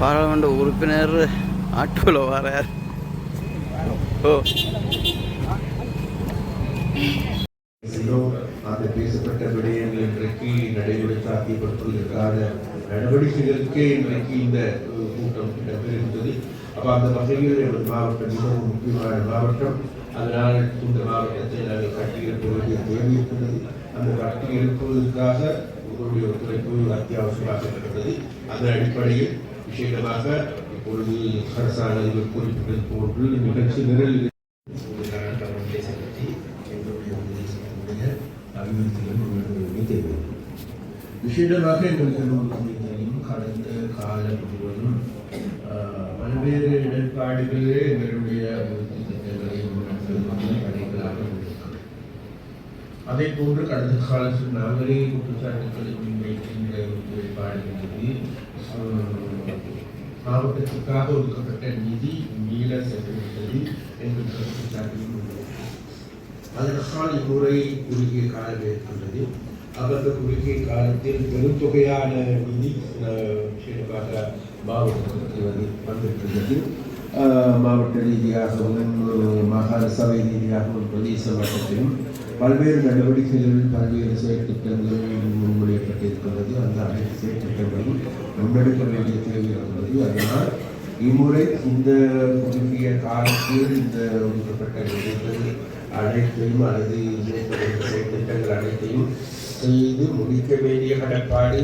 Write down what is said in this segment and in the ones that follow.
பாராளுமன்ற உறுப்பினர் ஆட்டோவில் வரார். ஓ. இன்னும் அந்த பேசப்பட்ட விடயங்கள் இன்றைக்கு நடைமுறை சாத்தியப்படுத்துவதற்கான நடவடிக்கைகளுக்கே இன்றைக்கு இந்த கூட்டம் இடம்பெறுகின்றது அப்ப அந்த வகையில் எமது மாவட்டம் மிகவும் முக்கியமான மாவட்டம். அதனால் இந்த மாவட்டத்தை நாங்கள் கட்டியிருக்க வேண்டிய தேவை இருக்கிறது அந்த கட்டி எழுப்புவதற்காக உங்களுடைய ஒத்துழைப்பு அத்தியாவசியமாக இருக்கிறது அந்த அடிப்படையில் விசேடமாக இப்பொழுது அரசாங்க அதிபர் குறிப்பிட்டது போன்று நிகழ்ச்சி நிரல் விசேடமாக எங்களுக்கு கடந்த காலம் முழுவதும் பல்வேறு இடர்பாடுகளே எங்களுடைய அபிவிருத்தி திட்டங்களையும் முன்னெடுப்பதில் அதே போன்று கடந்த காலத்தில் நாங்களே குற்றச்சாட்டுகளை முன்வைக்கின்ற ஒரு ஏற்பாடுகளுக்கு மாவட்டத்திற்காக ஒதுக்கப்பட்ட நிதி மீள சென்றுவிட்டது என்ற குற்றச்சாட்டையும் முன்வைக்கிறோம். அதற்கான இம்முறை குறுகிய காலம் ஏற்பட்டது அவர்கள் குறுகிய காலத்தில் பெரும் தொகையான நிதி மாவட்டத்திற்கு வந்து வந்திருக்கின்றது அஹ், மாவட்ட ரீதியாகவும் மாகாண சபை ரீதியாகவும் பிரதேச மட்டத்திலும் பல்வேறு நடவடிக்கைகளில் பல்வேறு செயற்திட்டங்கள் முன்மொழியப்பட்டிருக்கிறது அந்த அனைத்து செயற்திட்டங்களும் முன்னெடுக்க வேண்டிய தேவை இருக்கிறது அதனால் இம்முறை இந்த குறுகிய காலத்தில் இந்த ஒதுக்கப்பட்ட நிதிகள் அனைத்தையும் அல்லது செயற்திட்டங்கள் அனைத்தையும் செய்து முடிக்க வேண்டிய கடப்பாடு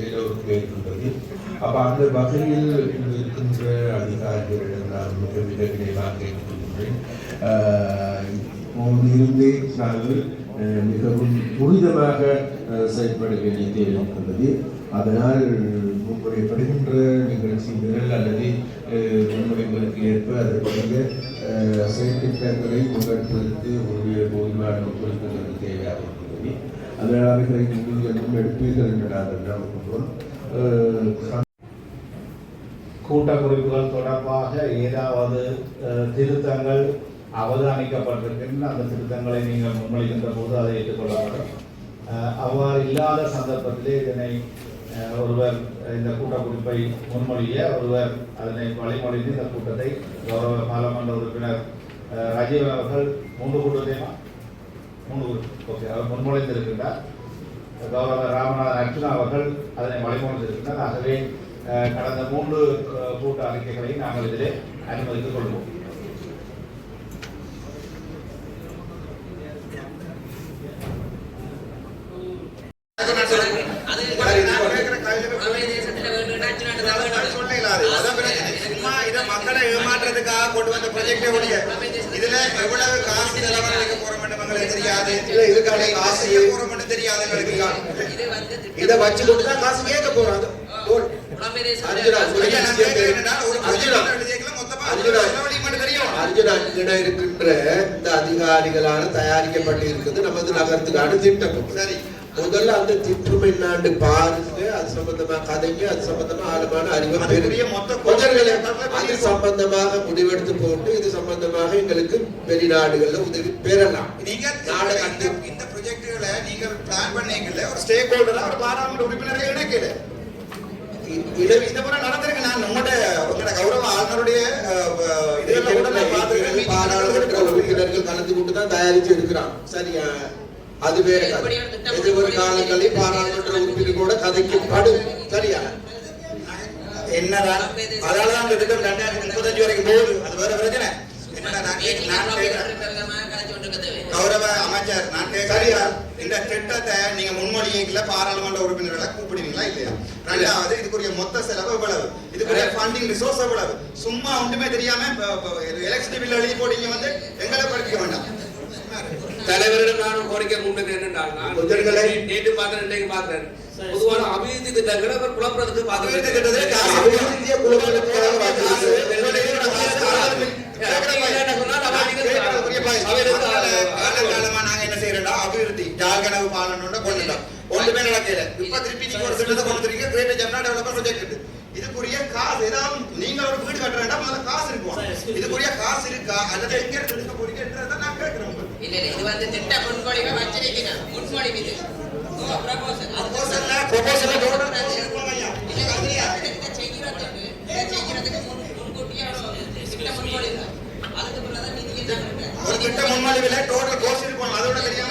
எல்லோருக்கும் இருக்கின்றது அப்ப அந்த வகையில் இங்கு இருக்கின்ற அதிகாரிகளிடம் நான் மிக மிக நினைவாக கேட்டுக்கொள்கிறேன் இருந்தே நாங்கள் மிகவும் துரிதமாக செயல்பட வேண்டிய தேவை இருக்கின்றது. அதனால் முன்முறைப்படுகின்ற நிகழ்ச்சி நிரல் அல்லது முன்முறைகளுக்கு ஏற்ப அதற்குரிய செயற்திட்டங்களை முன்னெடுப்பதற்கு உங்களுடைய போதுமான ஒத்துழைப்புகளுக்கு தேவையாக இருக்கிறது அதனால் அவைகளை நீங்கள் முன்னெடுப்பீர்கள் என்று நாங்கள் நம்புகிறோம் அஹ், கூட்டக்குறிப்புகள் தொடர்பாக ஏதாவது திருத்தங்கள் அவதானிக்கப்பட்டிருக்கின்ற அந்த திருத்தங்களை நீங்கள் முன்மொழிகின்ற போது அதை ஏற்றுக்கொள்ளார்கள் அஹ், அவ்வாறு இல்லாத சந்தர்ப்பத்திலே இதனை ஒருவர் இந்த கூட்டக்குறிப்பை முன்மொழிய ஒருவர் அதனை வழிமொழிந்து இந்த கூட்டத்தை கௌரவ பாராளுமன்ற உறுப்பினர் ராஜீவ் அவர்கள் மூன்று கூட்டத்தையுமா மூன்று ஓகே அவர் முன்மொழிந்திருக்கின்றார். கௌரவ ராமநாதன் அர்ஜுனா அவர்கள் அதனை வழிமொழிந்திருக்கிறார் ஆகவே கடந்த மூன்று கூட்ட அறிக்கைகளை நாங்கள் இதிலே அனுமதித்துக் கொள்வோம். மக்களை ஏமாற்றுறதுக்காக கொண்டு வந்த ப்ரொஜெக்டே ஒழிய இதுல எவ்வளவு காசு செலவழிக்க வைக்க போறோம் எங்களுக்கு தெரியாது இல்ல, இதுக்கான காசு செய்ய போறோம் தெரியாது எங்களுக்கு இதை வச்சு கொண்டு தான் காசு கேட்க போறோம் அது போல். அர்ஜுனா, உங்களுக்கு ஐயா, நான் விஷயம் கேட்கிறேன் தெரியும். என்னன்னா, ஒரு அர்ஜுனா. project எழுதியிருக்கலாம், மொத்தமா அர்ஜுனா. செலவழிக்க மட்டும் தெரியும் அர்ஜுன் அங்கிடம் இருக்கின்ற இந்த அதிகாரிகளால் தயாரிக்கப்பட்டு இருக்குது நமது நகரத்துக்கான திட்டம் சரி முதல்ல அந்த திட்டம் என்னாண்டு பாருங்க அது சம்பந்தமா கதைங்க அது சம்பந்தமா ஆழமான அறிவை அது. சம்பந்தமாக முடிவெடுத்து போட்டு இது சம்பந்தமாக எங்களுக்கு வெளிநாடுகள்ல உதவி பெறலாம் நீங்க இந்த ப்ரொஜெக்டுகளை நீங்க பிளான் பண்ணீங்கல்ல ஒரு ஸ்டேக் ஹோல்டரா ஒரு பாராளுமன்ற உறுப்பினரை இணைக்கல இட- இந்த முறை நடந்திருக்கு நான் உங்களோட கௌரவ ஆளுநருடைய இதெல்லாம் கூட நான் பார்த்திருக்கேன். இது பாராளுமன்ற உறுப்பினர்கள் கலந்து கொண்டு தான் தயாரிச்சு இருக்கிறான் சரியா அது வேற கதை எதிர்வரும் காலங்களில் பாராளுமன்ற உறுப்பினர்களோட கதைக்கப்படும் சரியா என்னதான் அதனாலதான் இந்த திட்டம் ரெண்டாயிரத்தி முப்பத்தஞ்சு வரைக்கும் போகுது அது வேற பிரச்சனை என்னடா நான் கேட்க- நான் கேட்கிறேன். கௌரவ அமைச்சர் நான் சரியா? கேட்கிறேன் இந்த திட்டத்தை நீங்க முன்மொழியீங்களா பாராளுமன்ற உறுப்பினர்களை கூப்பிடுவீங்களா இல்லையா? ரெண்டாவது இதுக்குரிய மொத்த செலவு எவ்வளவு? இதுக்குரிய ஃபண்டிங் ரிசோர்ஸ் எவ்வளவு? சும்மா ஒன்றுமே தெரியாம எலெக்ஷன் பில் எழுதி போட்டீங்க வந்து எங்களை படிக்க வேண்டாம். தலைவரிடம் நான் கோரிக்கை முன்னுக்கு என்னென்றால் நேற்று பார்த்தேன் இன்றைக்கு பார்த்தேன் பொதுவான அபிவிருத்தி திட்டங்களை அவர் குழப்பறதுக்கு அபிவிருத்தி திட்டத்திலே கொண்டுட்டோம் அபிவிருத்தி. ஜாழ்கனவு பாலனோட கொண்டுட்டோம் ஒன்றுமே நடக்கல. இப்ப திருப்பி நீங்க ஒரு திட்டத்தை கொடுத்துருக்கீங்க கிரேட் ஜம்னா டெவலப்பர் ப்ரொஜெக்ட் இதுக்குரிய காசு ஏதாவது நீங்க ஒரு வீடு கட்டுறா முதல்ல காசு இருக்கும்? இதுக்குரிய காசு இருக்கா? அல்லது எங்க இருந்து எடுக்க போறீங்கன்றத நான் கேட்கிறேன் இல்ல இல்ல இது வந்து திட்ட முன்மொழிவை வச்சிருக்கீங்க. முன்மொழிவு இது. ப்ரொபோசல் ஒரு திட்ட முன்மொழிவில் டோட்டல் கோர்ஸ் இருக்கும் அதோட தெரியாம?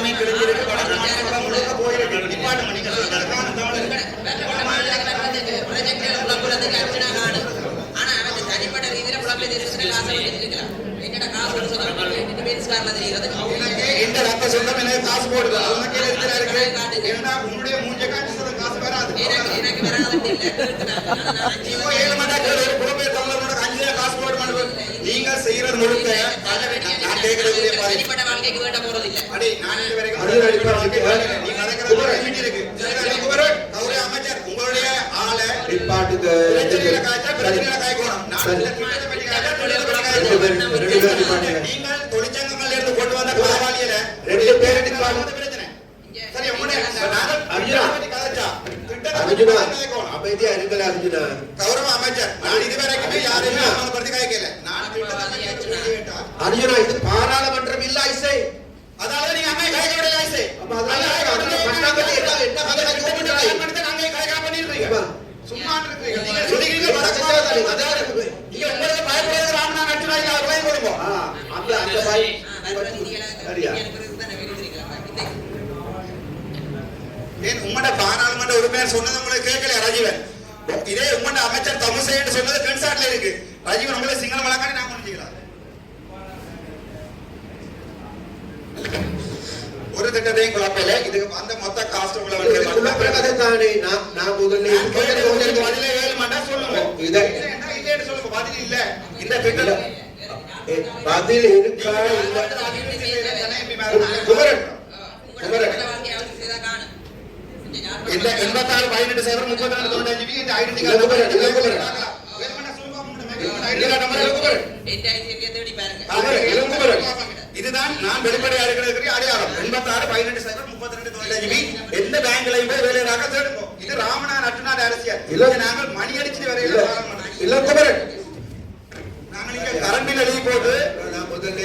எல்லாமே கிடைச்சிருக்கு வடக்கு நேரம் முழுக்க போயிருக்கு டிபார்ட் நான் சரி. நீங்கள் தொழிற்சங்கங்கள்ல இருந்து கொண்டு வந்த காவாலியில ரெண்டு இது பிரச்சனை. அர்ஜுனா. அமைதியா இருக்கல அர்ஜுனா கௌரவ அமைச்சர். நான் இதுவரைக்குமே யாரையுமே அவமானப்படுத்தி காய்க்கல. நான் அர்ஜுனா இது பாராளுமன்றம் இல்ல ஐசை. அதாவது நீங்க அங்கே ஆயிசே. அப்ப அதனால அங்கே அதனால அங்கே காய்க்க பண்ணிடுறீங்க. சும்மா இருக்கிறீங்க. நீங்க சொல்லிக்கிறீங்க நீங்க உங்களுக்கு அந்த அந்த பாய் சரியா? ஏன் உம்மட பாராளுமன்ற உறுப்பினர் சொன்னது உங்களுக்கு கேட்கல ராஜீவன்? இதே உம்மட அமைச்சர் தமிழ்சேன்னு சொன்னது கன்சாட்ல இருக்கு. ராஜீவன் உங்களை சிங்கள வழக்காடி நான் முடிச்சுக்கலாம் ஒரு திட்டத்தையும் குழப்பல இதுக்கு வந்த மொத்த காஸ்ட் உங்களை வந்து குழப்பற கதை தானே நான் நான் முதல்ல உங்களுக்கு பதிலே ஏழு மாட்டா சொல்லுங்க. இதை- இல்லைன்னா இல்லைன்னு சொல்லுங்க. பதில் இல்ல. இந்த திட்டம் பதில் இருக்கா இல்ல? குமரன். இந்த இந்த எண்பத்தாறு பதினெட்டு சைபர் முப்பத்தி ரெண்டு தொண்ணூத்தஞ்சு வி இந்த ஐடென்டி இல்ல, குமரன், இல்ல, குமரன். இதுதான் நான் வெளிப்படையா இருக்கிறதுக்கு அடையாளம். எண்பத்தாறு பதினெட்டு சைபர் முப்பத்தி ரெண்டு வி எந்த பேங்க்லையும் போய் வேலையாக தேடுங்க. இது ராமநாத நட்டுநாடு அரசியல். இல்ல. நாங்கள் மணி அடிச்சுட்டு வரையில. இல்ல. குமரன் நாங்கள் இங்க கரண்ட் பில் எழுதி போட்டு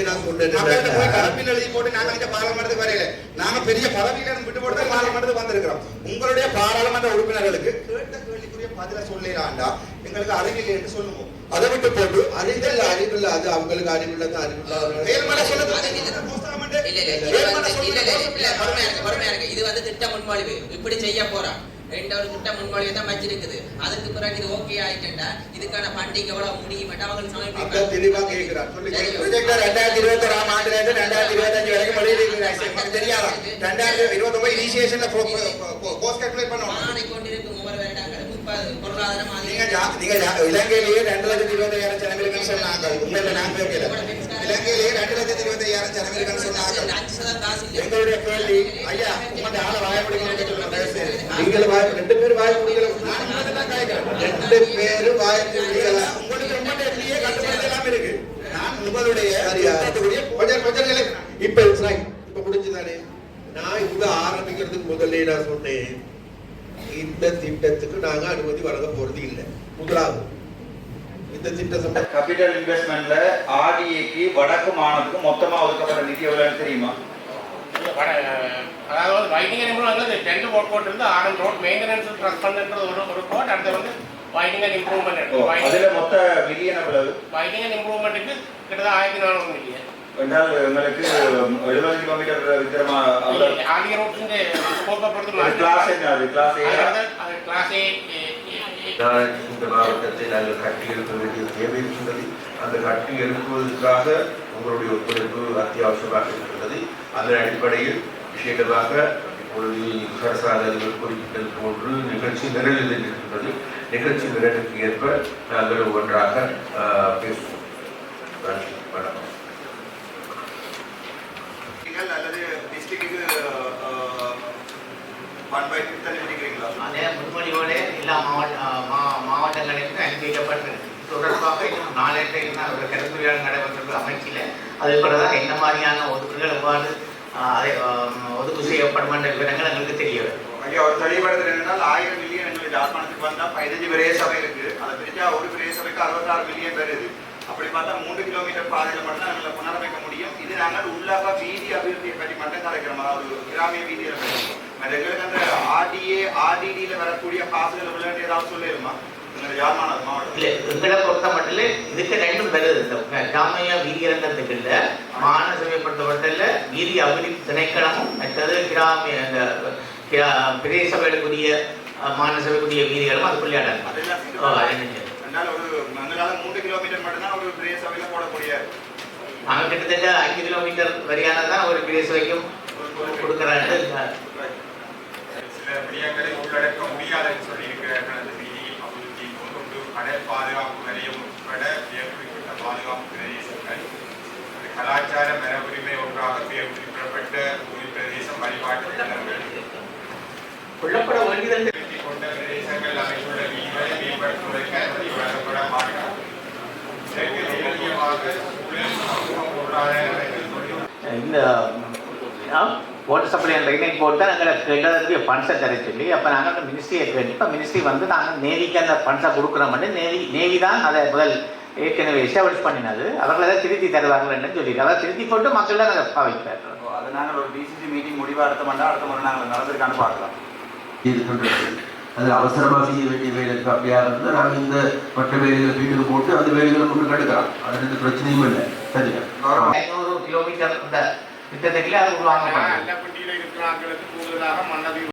நான் போய் எழுதி போட்டு இங்க பாராளுமன்றத்துக்கு வரையில நாங்க பெரிய பதவியில விட்டு போட்டு பாராளுமன்றத்துக்கு வந்திருக்கிறோம் உங்களுடைய பாராளுமன்ற உறுப்பினர்களுக்கு கேட்ட கேள்விக்குரிய பதில சொல்லலாண்டா எங்களுக்கு அறிவில்லை என்று சொல்லுவோம் அதை விட்டு போட்டு அறிவில்ல அறிவில்ல அது அவங்களுக்கு அறிவில்ல தான் இல்ல இல்ல இல்ல இல்ல இல்ல பொறுமையா இருக்கு பொறுமையா இருக்கு இது வந்து திட்ட முன்மொழிவு இப்படி செய்ய போறோம் ரெண்டு ஒரு திட்ட முன்மொழிவு தான் வச்சிருக்குது அதுக்கு பிறகு இது ஓகே ஆயிட்டா இதுக்கான ஃபண்டிங் எவ்வளவு முடியும் அவங்க அப்ப தெளிவா. ப்ரொஜெக்டர் ரெண்டாயிரத்தி இருபத்தி ஆறாம் ஆண்டுல இருந்து ரெண்டாயிரத்தி இருபத்தஞ்சு வரைக்கும் வெளியிட்டு தெரியாதா? ரெண்டாயிரத்தி இருபத்தி ஒன்பது இனிஷியேஷன்ல கோர்ஸ் கால்குலேட் பண்ணுவோம் மாறி கொண்டிருக்கும் ஒவ்வொரு வருடங்களும் முப்பது பொருளாதாரம் நீங்க மாதிரி ஜா- நீங்க ஜா- இலங்கையிலேயே ரெண்டு லட்சத்தி இருபத்தி ஐயாயிரம் ஜனங்களுக்கு சொன்னாங்க. உண்மையில நான் கேட்கல. இலங்கையிலேயே ரெண்டு லட்சத்தி இருபத்தி ஐயாயிரம் ஜனங்களுக்கு சொன்னாங்க. அஞ்சு சதம் காசு இல்ல. எங்களுடைய கேள்வி ஐயா உங்களோட ஆளை வாய நீங்கள் வாய் ரெண்டு பேரும் வாய் முடியல. ரெண்டு பேரும் வாய் முடியல உங்களுக்கு ரொம்ப டெல்லியே கட்டுப்பாடு எல்லாம் இருக்கு. நான் உங்களுடைய கொஞ்சம் கொஞ்சம் நிலை. இப்ப right. இப்ப முடிஞ்சுதானே? நான் இங்க ஆரம்பிக்கிறதுக்கு முதல்ல நான் சொன்னேன். இந்த திட்டத்துக்கு நாங்க அனுமதி வழங்க போறது இல்லை. முதலாவது இந்த திட்ட சம்பந்த கேபிட்டல் இன்வெஸ்ட்மெண்ட்ல ஆர்டிஏக்கு வடக்கு மாநிலத்துக்கு மொத்தமா ஒதுக்கப்பட்ட நிதி எவ்வளவுன்னு தெரியுமா? அதாவது வைட்டிங் அண்ட் வந்து டென்ட் போட் போட்டு இருந்து ஆரன் ரோட் மெயின்டெனன்ஸ் ட்ரஸ்ட் பண்ணுன்றது ஒரு ஒரு கோட் அடுத்து வந்து வைட்டிங் அண்ட் இம்ப்ரூவ்மெண்ட் அதுல மொத்த மில்லியன் எவ்வளவு? வைட்டிங் அண்ட் இம்ப்ரூவ்மெண்ட்டுக்கு கிட்டத்தட்ட ஆயிரத்தி நானூறு மில்லியன் என்றால் எங்களுக்கு எழுபது கிலோமீட்டர் வித்திரமா அவ்வளவு ஆதிய ரோட்ஸிന്റെ நான் இந்த மாவட்டத்தை நாங்கள் கட்டி எழுப்ப வேண்டிய தேவை இருக்கின்றது அந்த கட்டி எழுப்புவதற்காக உங்களுடைய ஒத்துழைப்பு அத்தியாவசியமாக இருக்கின்றது. அதன் அடிப்படையில் விசேடமாக இப்பொழுது அரசாங்கங்கள் குறிப்பிட்டது போன்று நிகழ்ச்சி நிரலில் இருக்கின்றது நிகழ்ச்சி நிறைவுக்கு ஏற்ப நாங்கள் ஒன்றாக அது பிறகு என்ன மாதிரியான ஒதுக்குகள் எவ்வாறு அதை ஒதுக்கு செய்யப்படும் என்ற விவரங்கள் எங்களுக்கு தெரிய வரும் ஐயா ஒரு தெளிவுபடுத்தல் என்னன்னா ஆயிரம் மில்லியன் எங்களுக்கு யாழ்ப்பாணத்துக்கு வந்தா பதினஞ்சு பெரிய சபை இருக்கு. அதை பிரிச்சா ஒரு பெரிய சபைக்கு அறுபத்தாறு மில்லியன் வருது அப்படி பார்த்தா மூன்று கிலோமீட்டர் பாதையில் மட்டும் தான் எங்களை புனரமைக்க முடியும். இது நாங்கள் உள்ளாக வீதி அபிவிருத்தியை பற்றி மட்டும் கலைக்கிறோம். அதாவது கிராமிய வீதியில் பற்றி மற்ற எங்களுக்கு அந்த ஆர்டிஏ ஆர்டிடியில் வரக்கூடிய காசுகள் விளையாட்டு ஏதாவது சொல்லிடுமா? இல்லை எங்களை பொறுத்த மட்டும் இதுக்கு ரெண்டும் வருது இந்த கிராமிய வீதியிறங்கிறதுக்கு இல்லை பொறுத்தவரையில் வீதி அபிவிருத்தி திணைக்களமும் மற்றது கிராமிய கிரா- பிரதேச சபைகளுக்குரிய அஹ், மாநசபைக்குரிய வீதிகளும் அதுக்குள்ளே அடங்கும் நாங்கள் கிட்டத்தட்ட அஞ்சு கிலோமீட்டர் வரையான தான் ஒரு பிரதேச வைக்கும் கொடுக்குறாங்க. சில உள்ளடக்க முடியாதுன்னு சொல்லி இருக்கிற கடல் பாதுகாப்பு வலயம் உட்பட குறிப்பிட்ட பாதுகாப்பு பிரதேசங்கள் கலாச்சார மரபுரிமை ஒன்றாக பெயர் குறிப்பிடப்பட்ட உயிர் பிரதேசம் வழிபாட்டு தலங்கள். கொல்லப்பட வேண்டியது திருத்திக் கொண்ட பிரதேசங்கள் அமைந்துள்ள வீடுகளை மேம்படுத்துவதற்கு அனுமதி வழங்கப்பட மாட்டார் இதற்கு தொழில் இந்த water supply and drainage board தான் எங்களை கேட்டதுக்கு ஃபண்ட்ஸை தர சொல்லி அப்போ நாங்கள் மினிஸ்ட்ரியை கேட்டு இப்போ மினிஸ்ட்ரி வந்து நாங்கள் நேவிக்கு அந்த ஃபண்ட்ஸை கொடுக்குறோம்னு நேவி நேவி தான் அதை முதல் ஏற்கனவே எஸ்டாப்ளிஷ் பண்ணினது. அவர்கள் அதை திருத்தி தருவாங்கன்னு சொல்லி அதை திருத்தி போட்டு மக்கள் தான் அதை பாவிப்பார் அது நாங்கள் ஒரு பிசிசி மீட்டிங் முடிவாக எடுத்த மாட்டோம் அடுத்த முறை நாங்கள் நடந்திருக்கான்னு பார்க்கலாம். அது அவசரமாக செய்ய வேண்டிய வேலைக்கு அப்படியா இருந்தால் நாங்கள் இந்த மற்ற வேலைகளை வீட்டுக்கு போட்டு அந்த வேலைகளை கொண்டு எடுக்கலாம் அது எந்த பிரச்சனையும் இல்லை. சரியா? ஐநூறு கிலோமீட்டர் இந்த திட்டத்துக்குள்ளே அது உருவாங்க கூடுதலாக மன்னதி